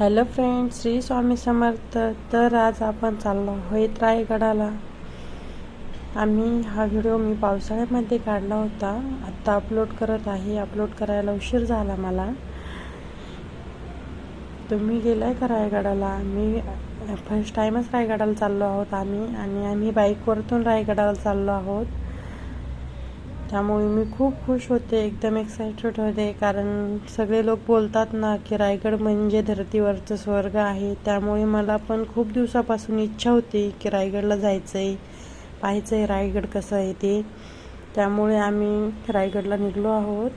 Hello friend Shri Swami Samarth. तर आज आपण चाललो होईत रायगडाला. आम्ही हा व्हिडिओ मी पावसाळ्यामध्ये काढला होता. आत्ता अपलोड करत आहे. अपलोड करायला उशीर झाला मला. तुम्ही गेलाय का रायगडाला? मी फर्स्ट टाईमच रायगडाला चाललो आहोत आम्ही आणि आम्ही बाईकवरतून रायगडाला चाललो आहोत. त्यामुळे मी खूप खुश होते एकदम एक्सायटेड होते. कारण सगळे लोक बोलतात ना की रायगड म्हणजे धरतीवरचं स्वर्ग आहे. त्यामुळे मला पण खूप दिवसापासून इच्छा होती की रायगडला जायचं आहे पाहायचं आहे रायगड कसं आहे ते. त्यामुळे आम्ही रायगडला निघलो आहोत.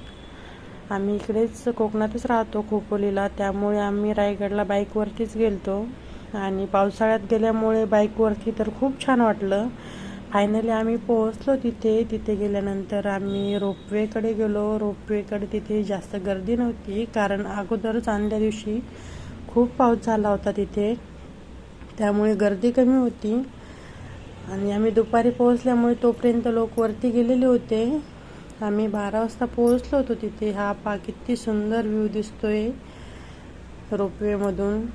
आम्ही इकडेच कोकणातच राहतो खोपोलीला. त्यामुळे आम्ही रायगडला बाईकवरतीच गेलतो. आणि पावसाळ्यात गेल्यामुळे बाईकवरती तर खूप छान वाटलं. फायनली आम्ही पोहोचलो तिथे. तिथे गेल्यानंतर आम्ही रोपवेकडे गेलो. रोपवेकडे तिथे जास्त गर्दी नव्हती. कारण अगोदरच आणल्या दिवशी खूप पाऊस झाला होता तिथे. त्यामुळे गर्दी कमी होती. आणि आम्ही दुपारी पोहोचल्यामुळे तोपर्यंत लोक वरती गेलेले होते. आम्ही बारा वाजता पोहोचलो होतो तिथे. हा पा किती सुंदर व्ह्यू दिसतोय रोपवेमधून.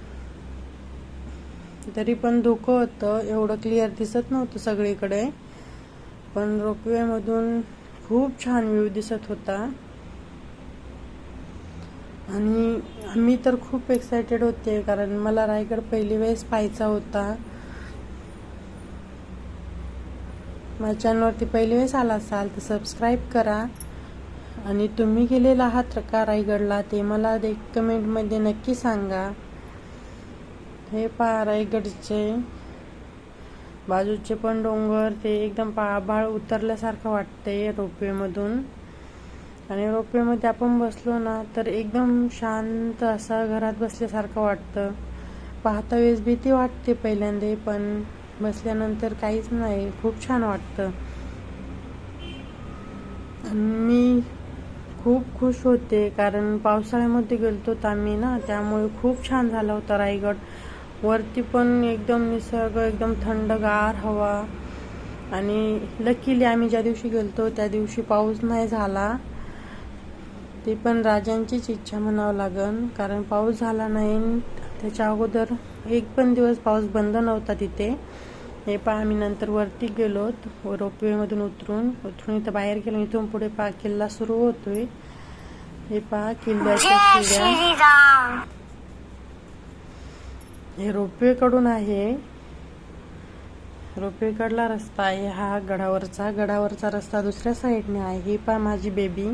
तरी पण धोकं होतं. एवढं क्लिअर दिसत नव्हतं सगळीकडे. पण रोपवेमधून खूप छान व्ह्यू दिसत होता. आणि मी तर खूप एक्सायटेड होते कारण मला रायगड पहिली वेळेस पाहायचा होता. माझ्या चॅनलवरती पहिली वेळेस आला असाल तर सबस्क्राईब करा. आणि तुम्ही गेलेला आहात का रायगडला ते मला एक कमेंटमध्ये नक्की सांगा. हे पहा रायगडचे बाजूचे पण डोंगर ते एकदम पाभाळ उतरल्यासारखं वाटतंय रोपवेमधून. आणि रोपवेमध्ये आपण बसलो ना तर एकदम शांत असं घरात बसल्यासारखं वाटतं. पाहता वेळेस भीती वाटते पहिल्यांदा पण बसल्यानंतर काहीच नाही खूप छान वाटतं. मी खूप खुश होते कारण पावसाळ्यामध्ये गेलतो आम्ही ना त्यामुळे खूप छान झाला होता रायगड. वरती पण एकदम निसर्ग एकदम थंडगार हवा. आणि लकीली आम्ही ज्या दिवशी गेलतो त्या दिवशी पाऊस नाही झाला. ती पण राजांचीच इच्छा म्हणावं लागन. कारण पाऊस झाला नाही. त्याच्या अगोदर एक पण दिवस पाऊस बंद नव्हता तिथे. हे पा आम्ही नंतर वरती गेलो. रोपवेमधून उतरून. उतरून इथं बाहेर गेलो. इथून पुढे पा किल्ला सुरू होतोय. हे पहा किल्ल्याच्या हे रोपवेकडून आहे. रोपवेकडला रस्ता आहे. हा गडावरचा गडावरचा रस्ता दुसऱ्या साईडने आहे. ही पा माझी बेबी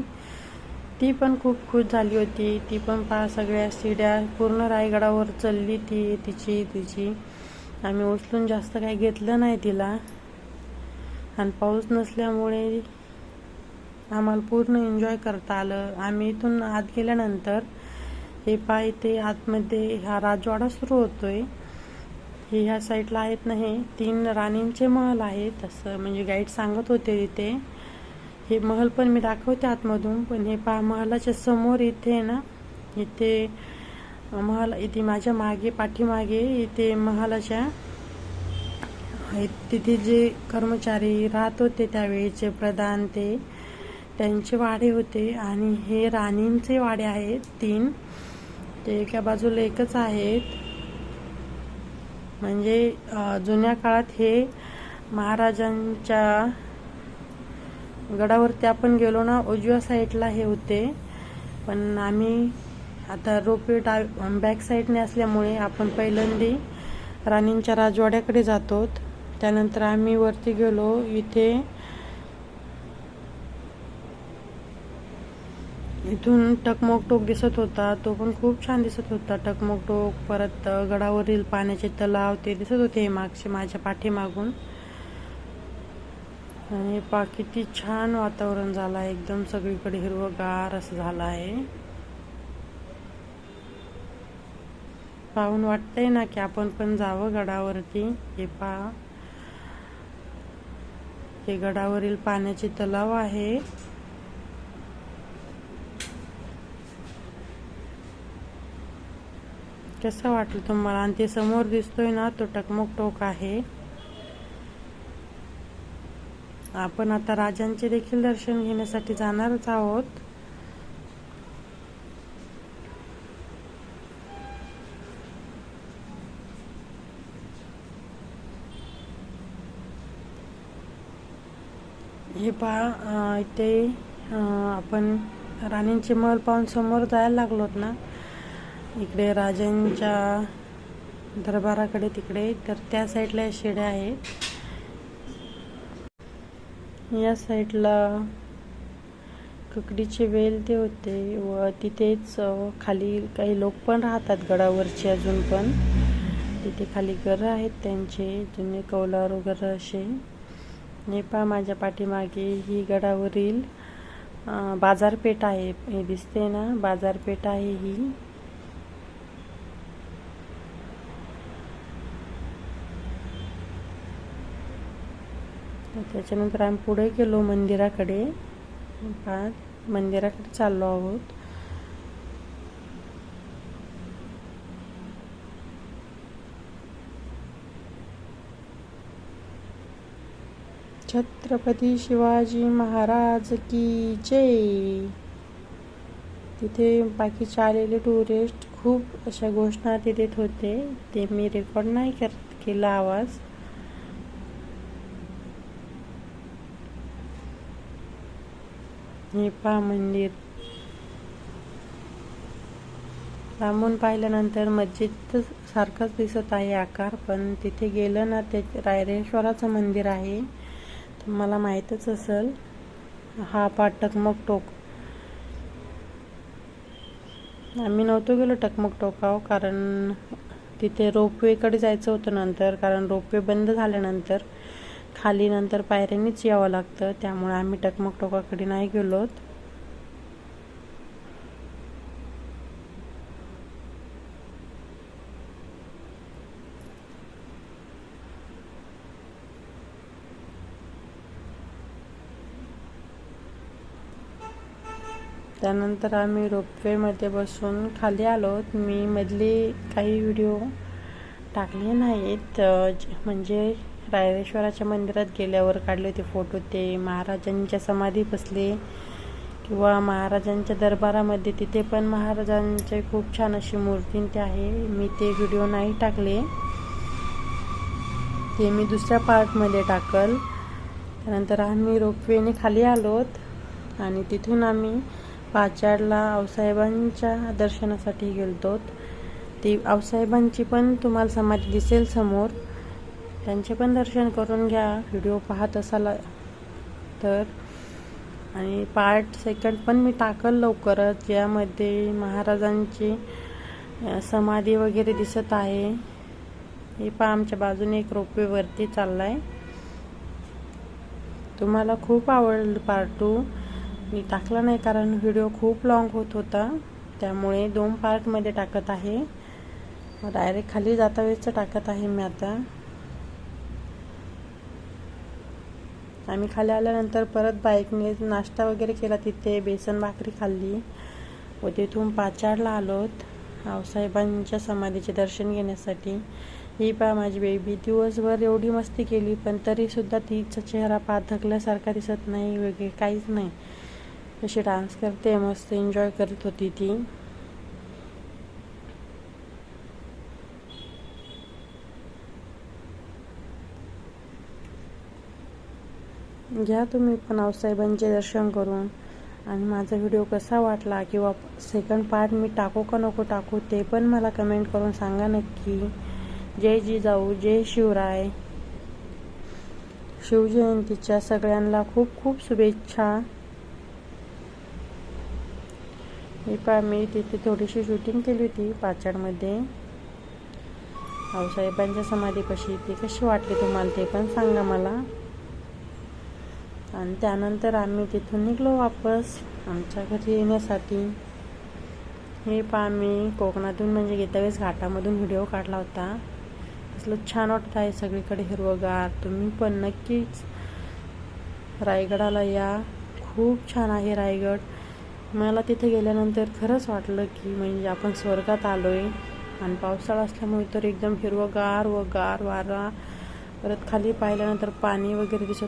ती पण खूप खुश झाली होती. ती पण पा सगळ्या शिड्या पूर्ण रायगडावर चलली ती तिची तिची. आम्ही उचलून जास्त काही घेतलं नाही तिला. आणि पाऊस नसल्यामुळे आम्हाला पूर्ण एन्जॉय करता आलं. आम्ही इथून आत गेल्यानंतर हे पा इथे आतमध्ये हा राजवाडा सुरू होतोय. हे ह्या साईडला आहेत ना हे तीन राणींचे महल आहेत असं म्हणजे गाईड सांगत होते इथे हे महल पण मी दाखवते आतमधून पण हे पा महालाच्या समोर इथे ना इथे महाल इथे माझ्या मागे पाठीमागे इथे महालाच्या तिथे जे कर्मचारी राहत होते त्यावेळेचे प्रधान ते त्यांचे वाडे होते आणि हे राणींचे वाडे आहेत तीन. ते एका बाजूला एकच आहेत. म्हणजे जुन्या काळात हे महाराजांच्या गडावरती आपण गेलो ना उजव्या साईडला हे होते. पण आम्ही आता रोपवे डाव बॅक साईडने असल्यामुळे आपण पहिल्यांदी राणींच्या राजवाड्याकडे जातो त्यानंतर आम्ही वरती गेलो. इथे इथून टकमोक टोक दिसत होता. तो पण खूप छान दिसत होता. टकमोक टोक परत गडावरील पाण्याचे तलाव ते दिसत होते मागचे माझ्या पाठीमागून. आणि पा किती छान वातावरण झालं आहे. एकदम सगळीकडे हिरवगार असं झालं आहे. पाहून वाटतंय ना की आपण पण जावं गडावरती. हे पा हे गडावरील पाण्याचे तलाव आहे. कसा वाटलं तुम्हाला. आणि ते समोर दिसतोय ना तो टकमक टोक आहे. आपण आता राजांचे देखील दर्शन घेण्यासाठी जाणारच आहोत. हे पहा इथे आपण राणींचे महल पाहून समोर जायला लागलोत ना. इकडे राजांच्या दरबाराकडे तिकडे तर त्या साईडला या शेड्या आहेत. या साईडला ककडीचे वेल ते होते व तिथेच खाली काही लोक पण राहतात गडावरचे अजून पण. तिथे खाली घरं आहेत त्यांचे जुने कौलार वगैरे असे. नेपा माझ्या पाठीमागे ही गडावरील बाजारपेठ आहे. हे दिसते ना बाजारपेठ आहे ही. त्याच्यानंतर आम्ही पुढे गेलो मंदिराकडे. पाच मंदिराकडे चाललो आहोत. छत्रपती शिवाजी महाराज की जय. तिथे बाकीचे आलेले टुरिस्ट खूप अशा घोषणा ते देत होते. ते मी रेकॉर्ड नाही कर केला आवाज. हे पहा मंदिर. लांबून पाहिल्यानंतर मस्जिद सारखंच दिसत आहे आकार पण तिथे गेलं ना ते रायरेश्वराचं मंदिर आहे. मला माहीतच असेल हा पा टकमक टोक. आम्ही नव्हतो गेलो टकमक टोकाव कारण तिथे रोपवेकडे जायचं होतं नंतर कारण रोपवे बंद झाल्यानंतर खाली नंतर पायऱ्यांनीच यावं लागतं. त्यामुळे आम्ही टकमक टोकाकडे नाही गेलोत त्यानंतर आम्ही रोपवेमध्ये बसून खाली आलो मी मधली काही व्हिडिओ टाकले नाहीत. म्हणजे रायरेश्वराच्या मंदिरात गेल्यावर काढले होते फोटो. ते महाराजांच्या समाधी बसले किंवा महाराजांच्या दरबारामध्ये. तिथे पण महाराजांचे खूप छान अशी मूर्ती ते आहे. मी ते व्हिडिओ नाही टाकले. ते मी दुसऱ्या पार्टमध्ये टाकल. त्यानंतर आम्ही रोपवेने खाली आलोत आणि तिथून आम्ही पाचाडला आऊसाहेबांच्या दर्शनासाठी गेलतो ती आऊसाहेबांची पण तुम्हाला समाधी दिसेल समोर. त्यांचे पण दर्शन करून घ्या. व्हिडिओ पाहत असाल तर. आणि पार्ट सेकंड पण मी टाकल लवकरच ज्यामध्ये महाराजांची समाधी वगैरे दिसत आहे. हे पहा आमच्या बाजूने एक रोपवे वरती चाललाय. तुम्हाला खूप आवडलं पार्ट टू मी टाकला नाही कारण व्हिडिओ खूप लॉंग होत होता. त्यामुळे दोन पार्टमध्ये टाकत आहे. डायरेक्ट खाली जाता वेळेचं टाकत आहे मी आता. आम्ही खाली आल्यानंतर परत बाईकने नाश्ता वगैरे केला तिथे बेसन भाकरी खाल्ली. व तिथून पाचाडला आलोत आऊसाहेबांच्या समाधीचे दर्शन घेण्यासाठी. ही पा माझी बेबी दिवसभर एवढी मस्ती केली पण तरीसुद्धा तिचा चेहरा पाथकल्यासारखा दिसत नाही वगैरे काहीच नाही. अशी डान्स करते मस्त एन्जॉय करत होती ती. घ्या तुम्ही पण आऊसाहेबांचे दर्शन करून. आणि माझा व्हिडिओ कसा वाटला किंवा सेकंड पार्ट मी टाकू का नको टाकू ते पण मला कमेंट करून सांगा नक्की. जय जिजाऊ जय शिवराय. शिवजयंतीच्या सगळ्यांना खूप खूप शुभेच्छा. मी पा मी तिथे थोडीशी शूटिंग केली होती पाचाडमध्ये. आऊसाहेबांच्या समाधीपाशी ती कशी वाटली तुम्हाला ते पण सांगा मला. आणि त्यानंतर आम्ही तिथून निघलो वापस आमच्या घरी येण्यासाठी. हे पा मी कोकणातून म्हणजे गीतावेस घाटामधून व्हिडिओ काढला होता. असलं छान वाटत आहे सगळीकडे हिरवगार. तुम्ही पण नक्कीच रायगडाला या. खूप छान आहे रायगड. मला तिथे गेल्यानंतर खरंच वाटलं की म्हणजे आपण स्वर्गात आलो आहे आणि पावसाळा असल्यामुळे तर एकदम हिरवगार व गार वारा. परत खाली पाहिल्यानंतर पाणी वगैरे दिसत